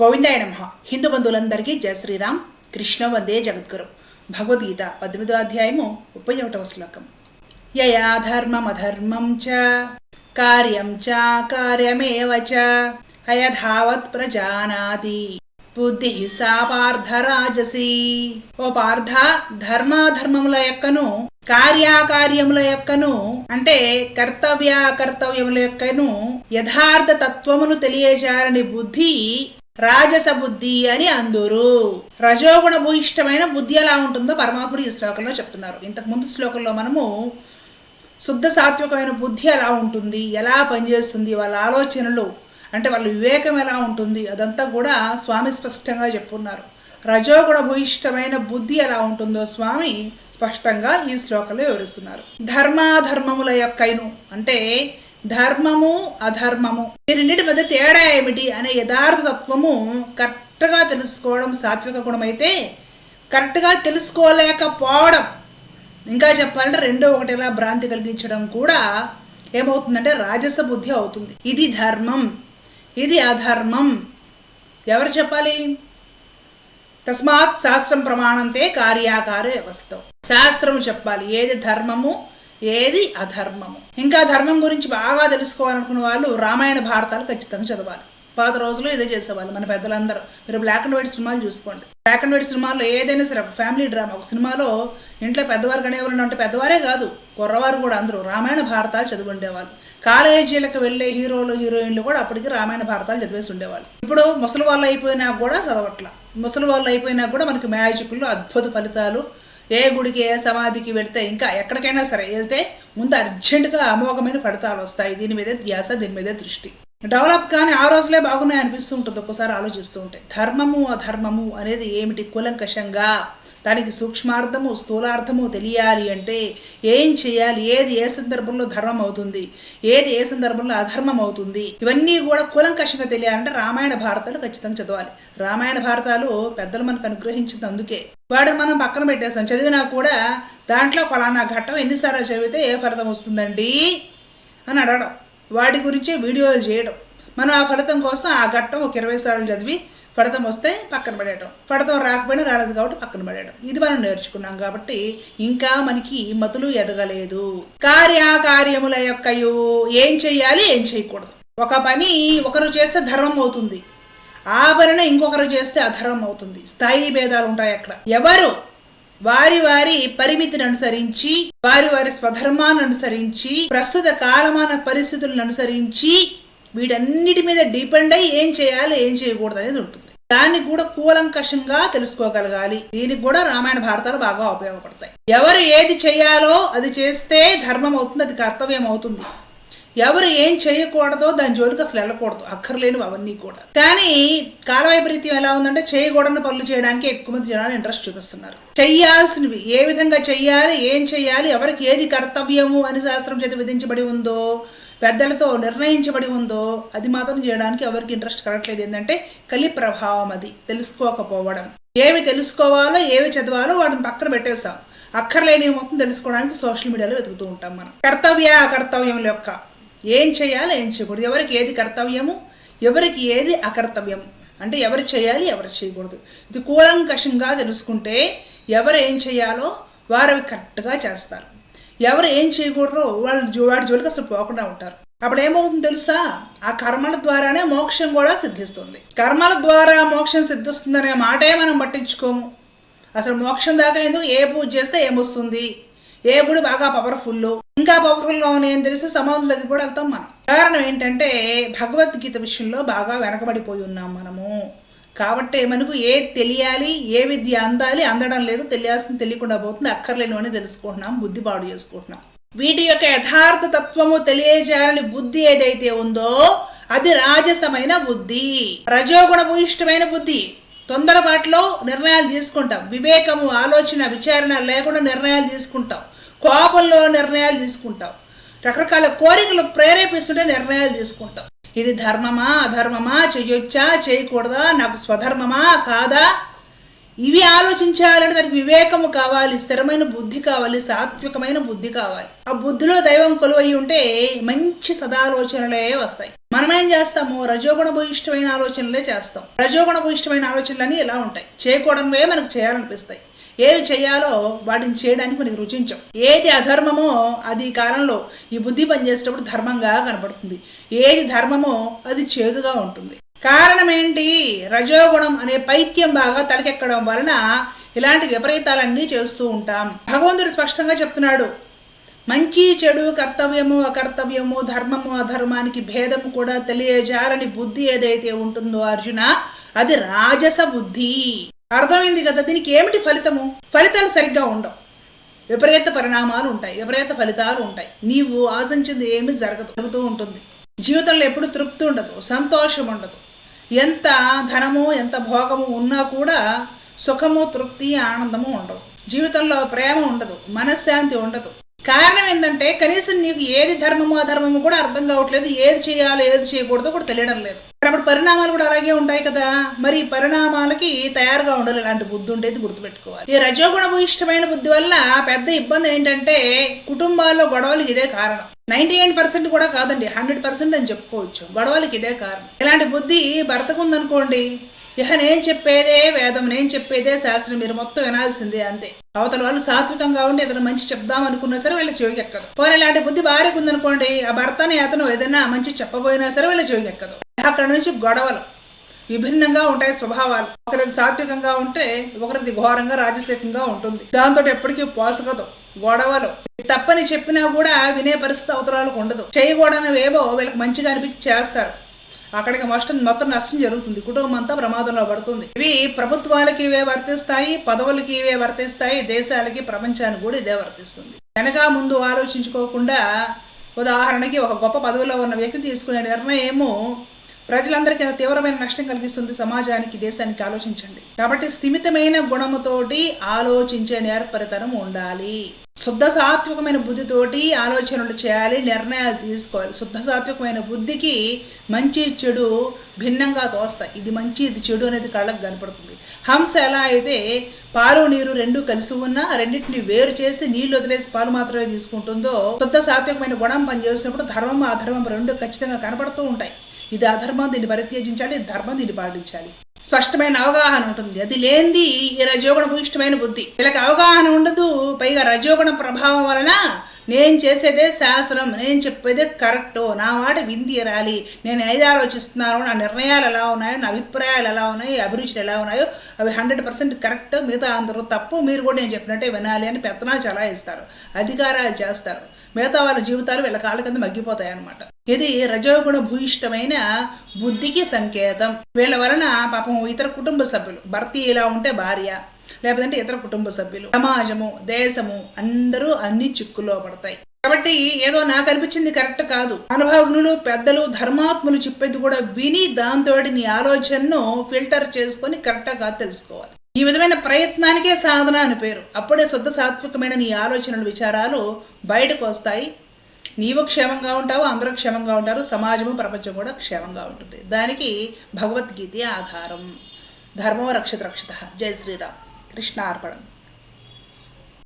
గోవిందాయ నమ. హిందూ బంధువులందరికీ జయ శ్రీరామ్. కృష్ణ వందే జగద్గురు. భగవద్గీత పద్దెనిమిదో అధ్యాయము ముప్పై ఒకటవ శ్లోకం. యయా ధర్మమధర్మం చ కార్యం చ కార్యమేవ చ అయధావత్ ప్రజానాది. బుద్ధి సా పార్థ రాజసి. ఓ పార్థ ధర్మాధర్మముల యొక్కను కార్యాకార్యముల యొక్కను అంటే కర్తవ్య కర్తవ్యముల యొక్కను యథార్థ తత్వమును తెలియజారని బుద్ధి రాజస బుద్ధి అని అందురు. రజోగుణ భూయిష్టమైన బుద్ధి ఎలా ఉంటుందో పరమాత్ముడు ఈ శ్లోకంలో చెప్తున్నారు. ఇంతకు ముందు శ్లోకంలో మనము శుద్ధ సాత్వికమైన బుద్ధి ఎలా ఉంటుంది ఎలా పనిచేస్తుంది వాళ్ళ ఆలోచనలు అంటే వాళ్ళ వివేకం ఎలా ఉంటుంది అదంతా కూడా స్వామి స్పష్టంగా చెప్పున్నారు. రజోగుణ భూయిష్టమైన బుద్ధి ఎలా ఉంటుందో స్వామి స్పష్టంగా ఈ శ్లోకంలో వివరిస్తున్నారు. ధర్మాధర్మముల యొక్కైను అంటే ధర్మము అధర్మము. ఈ రెండింటి మధ్య తేడా ఏమిటి అనే యథార్థ తత్వము కరెక్ట్గా తెలుసుకోవడం సాత్విక గుణం అయితే కరెక్ట్గా తెలుసుకోలేకపోవడం. ఇంకా చెప్పాలంటే రెండో ఒకటిలా భ్రాంతి కలిగించడం కూడా ఏమవుతుందంటే రాజస బుద్ధి అవుతుంది. ఇది ధర్మం ఇది అధర్మం. ఎవరు చెప్పాలి? తస్మాత్ శాస్త్రం ప్రమాణంతే కార్యాకార వ్యవస్థ. శాస్త్రము చెప్పాలి. ఏది ధర్మము ఏది అధర్మము. ఇంకా ధర్మం గురించి బాగా తెలుసుకోవాలనుకున్న వాళ్ళు రామాయణ భారతాలు ఖచ్చితంగా చదవాలి. పాత రోజుల్లో ఇదే చేసేవాళ్ళు మన పెద్దలందరూ. మీరు బ్లాక్ అండ్ వైట్ సినిమాలు చూసుకోండి. బ్లాక్ అండ్ వైట్ సినిమాల్లో ఏదైనా సరే ఒక ఫ్యామిలీ డ్రామా ఒక సినిమాలో ఇంట్లో పెద్దవారు కానీ అంటే పెద్దవారే కాదు కుర్రవారు కూడా అందరూ రామాయణ భారతాలు చదివి ఉండేవాళ్ళు కాలేజీలకు వెళ్ళే హీరోలు హీరోయిన్లు కూడా అప్పటికి రామాయణ భారతాలు చదివేసి ఉండేవాళ్ళు. ఇప్పుడు ముసలి వాళ్ళు అయిపోయినా కూడా చదవట్ల. ముసలి వాళ్ళు అయిపోయినా కూడా మనకి మ్యాజిక్లు అద్భుత ఫలితాలు ఏ గుడికి ఏ సమాధికి వెళ్తే ఇంకా ఎక్కడికైనా సరే వెళ్తే ముందు అర్జెంటుగా అమోఘమైన ఫలితాలు వస్తాయి. దీని మీదే ధ్యాస దీని మీదే దృష్టి. డెవలప్ కానీ ఆ రోజులే బాగున్నాయి అనిపిస్తూ ఉంటుంది. ఒక్కోసారి ఆలోచిస్తూ ఉంటే ధర్మము అధర్మము అనేది ఏమిటి? కూలంకషంగా. దానికి సూక్ష్మార్థము స్థూలార్థము తెలియాలి అంటే ఏం చేయాలి? ఏది ఏ సందర్భంలో ధర్మం అవుతుంది? ఏది ఏ సందర్భంలో అధర్మం అవుతుంది? ఇవన్నీ కూడా కూలంకషంగా తెలియాలంటే రామాయణ భారతాలు ఖచ్చితంగా చదవాలి. రామాయణ భారతాలు పెద్దలు మనకు అనుగ్రహించింది అందుకే. వాడు మనం పక్కన పెట్టేసాం చదివినా కూడా దాంట్లో ఫలానా ఘట్టం ఎన్నిసార్లు చదివితే ఏ ఫలితం వస్తుందండి? అని అడగడం. వాటి గురించే వీడియోలు చేయడం. మనం ఆ ఫలితం కోసం ఆ ఘట్టం ఒక ఇరవై సార్లు చదివి ఫలితం వస్తే పక్కన పడేయడం ఫలితం రాకపోయినా రాలేదు కాబట్టి పక్కన పడేయడం ఇది మనం నేర్చుకున్నాం కాబట్టి ఇంకా మనకి మతులు ఎదగలేదు. కార్యకార్యముల యొక్కయు ఏం చేయాలి ఏం చేయకూడదు ఒక పని ఒకరు చేస్తే ధర్మం అవుతుంది. ఆ పనిని ఇంకొకరు చేస్తే అధర్మం అవుతుంది. స్థాయి భేదాలు ఉంటాయి అక్కడ. ఎవరు? వారి వారి పరిమితిని అనుసరించి వారి వారి స్వధర్మాన్ని అనుసరించి ప్రస్తుత కాలమాన పరిస్థితులను అనుసరించి వీటన్నిటి మీద డిపెండ్ అయ్యి ఏం చేయాలి ఏం చేయకూడదు అనేది ఉంటుంది. దాన్ని కూడా కూలంకషంగా తెలుసుకోగలగాలి. దీనికి కూడా రామాయణ భారతాలు బాగా ఉపయోగపడతాయి. ఎవరు ఏది చేయాలో అది చేస్తే ధర్మం అవుతుంది అది కర్తవ్యం అవుతుంది. ఎవరు ఏం చేయకూడదో దాని జోలికి అసలు వెళ్ళకూడదు అక్కర్లేనివి అవన్నీ కూడా. కానీ కాల వైపరీత్యం ఎలా ఉందంటే చేయకూడని పనులు చేయడానికి ఎక్కువ మంది జనాలు ఇంట్రెస్ట్ చూపిస్తున్నారు. చెయ్యాల్సినవి ఏ విధంగా చెయ్యాలి ఏం చెయ్యాలి ఎవరికి ఏది కర్తవ్యము అని శాస్త్రం చేత విధించబడి ఉందో పెద్దలతో నిర్ణయించబడి ఉందో అది మాత్రం చేయడానికి ఎవరికి ఇంట్రెస్ట్ కలగట్లేదు. ఏంటంటే కలి ప్రభావం అది. తెలుసుకోకపోవడం. ఏవి తెలుసుకోవాలో ఏవి చదవాలో వాటిని పక్కన పెట్టేస్తాం. అక్కర్లేని మొత్తం తెలుసుకోవడానికి సోషల్ మీడియాలో వెతుకుతూ ఉంటాం మనం. కర్తవ్య అకర్తవ్యముల యొక్క ఏం చేయాలి ఏం చేయకూడదు. ఎవరికి ఏది కర్తవ్యము? ఎవరికి ఏది అకర్తవ్యము? అంటే ఎవరు చేయాలి ఎవరు చేయకూడదు. ఇది కూలంకషంగా తెలుసుకుంటే ఎవరు ఏం చేయాలో వారు అవి కరెక్ట్గా చేస్తారు. ఎవరు ఏం చేయకూడరో వాళ్ళు వాడి జోలికి అసలు పోకుండా ఉంటారు. అప్పుడు ఏమవుతుంది తెలుసా? ఆ కర్మల ద్వారానే మోక్షం కూడా సిద్ధిస్తుంది. కర్మల ద్వారా మోక్షం సిద్ధిస్తుందనే మాటే మనం పట్టించుకోము. అసలు మోక్షం దాకా ఎందుకు? ఏ పూజ చేస్తే ఏమొస్తుంది? ఏ గుడి బాగా పవర్ఫుల్ ఇంకా పవర్ఫుల్గా ఉన్నాయి అని తెలిసి సమాధుల దగ్గర కూడా వెళ్తాం మనం. కారణం ఏంటంటే భగవద్గీత విషయంలో బాగా వెనకబడిపోయి ఉన్నాం మనము. కాబట్టి మనకు ఏది తెలియాలి ఏ విద్య అందాలి అందడం లేదు తెలియాల్సింది తెలియకుండా పోతుంది అక్కర్లేనివని తెలుసుకుంటున్నాం బుద్ధి పాడు చేసుకుంటున్నాం. వీటి యొక్క యథార్థ తత్వము తెలియజేయాలని బుద్ధి ఏదైతే ఉందో అది రాజసమైన బుద్ధి. రజోగుణ భూయిష్టమైన బుద్ధి. తొందరపాటులో నిర్ణయాలు తీసుకుంటాం. వివేకము ఆలోచన విచారణ లేకుండా నిర్ణయాలు తీసుకుంటాం. కోపంలో నిర్ణయాలు తీసుకుంటాం. రకరకాల కోరికలు ప్రేరేపిస్తుంటే నిర్ణయాలు తీసుకుంటాం. ఇది ధర్మమా అధర్మమా చెయ్యొచ్చా చేయకూడదా నాకు స్వధర్మమా కాదా? ఇవి ఆలోచించాలంటే దానికి వివేకము కావాలి స్థిరమైన బుద్ధి కావాలి సాత్వికమైన బుద్ధి కావాలి. ఆ బుద్ధిలో దైవం కొలువై ఉంటే మంచి సదాలోచనలే వస్తాయి. మనమేం చేస్తాము? రజోగుణ భూయిష్టమైన ఆలోచనలే చేస్తాం. రజోగుణ భూయిష్టమైన ఆలోచనలన్నీ ఇలా ఉంటాయి? చేయకూడనివే మనకు చేయాలనిపిస్తాయి. ఏవి చేయాలో వాటిని చేయడానికి మనకి రుచించం. ఏది అధర్మమో అది కాలంలో ఈ బుద్ధి పనిచేసేటప్పుడు ధర్మంగా కనపడుతుంది. ఏది ధర్మమో అది చేదుగా ఉంటుంది. కారణం ఏంటి? రజోగుణం అనే పైత్యం బాగా తలకెక్కడం వలన ఇలాంటి విపరీతాలన్నీ చేస్తూ ఉంటాం. భగవంతుడు స్పష్టంగా చెప్తున్నాడు. మంచి చెడు కర్తవ్యము అకర్తవ్యము ధర్మము అధర్మానికి భేదము కూడా తెలియజాలని బుద్ధి ఏదైతే ఉంటుందో అర్జున అది రాజస బుద్ధి. అర్థమైంది కదా? దీనికి ఏమిటి ఫలితము? ఫలితాలు సరిగ్గా ఉండవు. విపరీత పరిణామాలు ఉంటాయి. విపరీత ఫలితాలు ఉంటాయి. నీవు ఆశించింది ఏమి జరగదు. జరుగుతూ ఉంటుంది. జీవితంలో ఎప్పుడు తృప్తి ఉండదు. సంతోషం ఉండదు. ఎంత ధనము ఎంత భోగము ఉన్నా కూడా సుఖము తృప్తి ఆనందము ఉండవు. జీవితంలో ప్రేమ ఉండదు. మనశ్శాంతి ఉండదు. కారణం ఏంటంటే కనీసం నీకు ఏది ధర్మము అధర్మము కూడా అర్థం కావట్లేదు. ఏది చేయాలో ఏది చేయకూడదో కూడా తెలియడం లేదు. అప్పుడు పరిణామాలు కూడా అలాగే ఉంటాయి కదా. మరి పరిణామాలకి తయారుగా ఉండాలి ఇలాంటి బుద్ధి ఉండేది గుర్తుపెట్టుకోవాలి. ఈ రజోగుణ ఇష్టమైన బుద్ధి వల్ల పెద్ద ఇబ్బంది ఏంటంటే కుటుంబాల్లో గొడవలకి ఇదే కారణం. నైన్టీ ఎయిట్ పర్సెంట్ కూడా కాదండి హండ్రెడ్ పర్సెంట్ అని చెప్పుకోవచ్చు. గొడవలకి ఇదే కారణం. ఇలాంటి బుద్ధి భర్తకు ఉందనుకోండి ఇహ నేను చెప్పేదే వేదం నేను చెప్పేదే శాస్త్రం మీరు మొత్తం వినాల్సిందే అంతే. అవతల వాళ్ళు సాత్వికంగా ఉండి ఏదైనా మంచి చెప్దాం అనుకున్నా సరే వీళ్ళ చెవికి ఎక్కదు పోనీ ఇలాంటి బుద్ధి భార్యకు ఉందనుకోండి ఆ భర్తని అతను ఏదైనా మంచి చెప్పబోయినా సరే వీళ్ళ చెవికి ఎక్కదు అక్కడ నుంచి గొడవలు. విభిన్నంగా ఉంటాయి స్వభావాలు. ఒకరిది సాత్వికంగా ఉంటే ఒకరిది ఘోరంగా రాజసేకంగా ఉంటుంది. దాంతో ఎప్పటికీ పోసకదు గొడవలు. తప్పని చెప్పినా కూడా వినే పరిస్థితి అవతరాలకు ఉండదు. చేయకూడనివేవో వీళ్ళకి మంచిగా అనిపించి చేస్తారు. అక్కడికి మొత్తం మొత్తం నష్టం జరుగుతుంది. కుటుంబం అంతా ప్రమాదంలో పడుతుంది. ఇవి ప్రభుత్వాలకి ఇవే వర్తిస్తాయి పదవులకి ఇవే వర్తిస్తాయి దేశాలకి ప్రపంచానికి కూడా ఇదే వర్తిస్తుంది. వెనక ముందు ఆలోచించుకోకుండా ఉదాహరణకి ఒక గొప్ప పదవిలో ఉన్న వ్యక్తి తీసుకునే నిర్ణయము ప్రజలందరికీ అది తీవ్రమైన నష్టం కలిగిస్తుంది సమాజానికి దేశానికి ఆలోచించండి. కాబట్టి స్థిమితమైన గుణముతోటి ఆలోచించే నేర్పరితనం ఉండాలి. శుద్ధ సాత్వికమైన బుద్ధితోటి ఆలోచనలు చేయాలి నిర్ణయాలు తీసుకోవాలి. శుద్ధ సాత్వికమైన బుద్ధికి మంచి చెడు భిన్నంగా తోస్తాయి. ఇది మంచి ఇది చెడు అనేది కళ్ళకు కనపడుతుంది. హంస ఎలా అయితే పాలు నీరు రెండు కలిసి ఉన్నా రెండింటిని వేరు చేసి నీళ్ళు వదిలేసి పాలు మాత్రమే తీసుకుంటుందో శుద్ధ సాత్వికమైన గుణం పనిచేసినప్పుడు ధర్మం అధర్మం రెండు ఖచ్చితంగా కనపడుతూ ఉంటాయి. ఇది అధర్మం దీన్ని పరిత్యజించాలి ధర్మం దీన్ని పాటించాలి. స్పష్టమైన అవగాహన ఉంటుంది. అది లేనిది ఈ రజోగుణ భూయిష్టమైన బుద్ధి. వీళ్ళకి అవగాహన ఉండదు. పైగా రజోగుణ ప్రభావం వలన నేను చేసేదే శాస్త్రం నేను చెప్పేదే కరెక్ట్ నా మాట విందీరాలి నేను ఏది ఆలోచిస్తున్నానో నా నిర్ణయాలు ఎలా ఉన్నాయో నా అభిప్రాయాలు ఎలా ఉన్నాయో అభిరుచులు ఎలా ఉన్నాయో అవి హండ్రెడ్ పర్సెంట్ కరెక్ట్ మిగతా అందరూ తప్పు మీరు కూడా నేను చెప్పినట్టే వినాలి అని పెత్తనాలు చాలా ఇస్తారు అధికారాలు చేస్తారు. మిగతా వాళ్ళ జీవితాలు వీళ్ళ కాళ్ళ కింద మగ్గిపోతాయి అన్నమాట ఇది రజోగుణ భూయిష్టమైన బుద్ధికి సంకేతం. వీళ్ళ వలన పాపం ఇతర కుటుంబ సభ్యులు భర్త ఇలా ఉంటే భార్య లేకపోతే ఇతర కుటుంబ సభ్యులు సమాజము దేశము అందరూ అన్ని చిక్కులో పడతాయి. కాబట్టి ఏదో నాకు అనిపించింది కరెక్ట్ కాదు. అనుభవజ్ఞులు పెద్దలు ధర్మాత్ములు చెప్పేది కూడా విని దాంతో నీ ఆలోచనను ఫిల్టర్ చేసుకొని కరెక్ట్గా కాదు తెలుసుకోవాలి. ఈ విధమైన ప్రయత్నానికే సాధన అని పేరు. అప్పుడే శుద్ధ సాత్వికమైన నీ ఆలోచనలు విచారాలు బయటకు వస్తాయి. నీవు క్షేమంగా ఉంటావు అందరూ క్షేమంగా ఉంటారు సమాజము ప్రపంచం కూడా క్షేమంగా ఉంటుంది. దానికి భగవద్గీత ఆధారం. ధర్మం రక్షిత రక్షిత. జై శ్రీరామ్. కృష్ణార్పణం.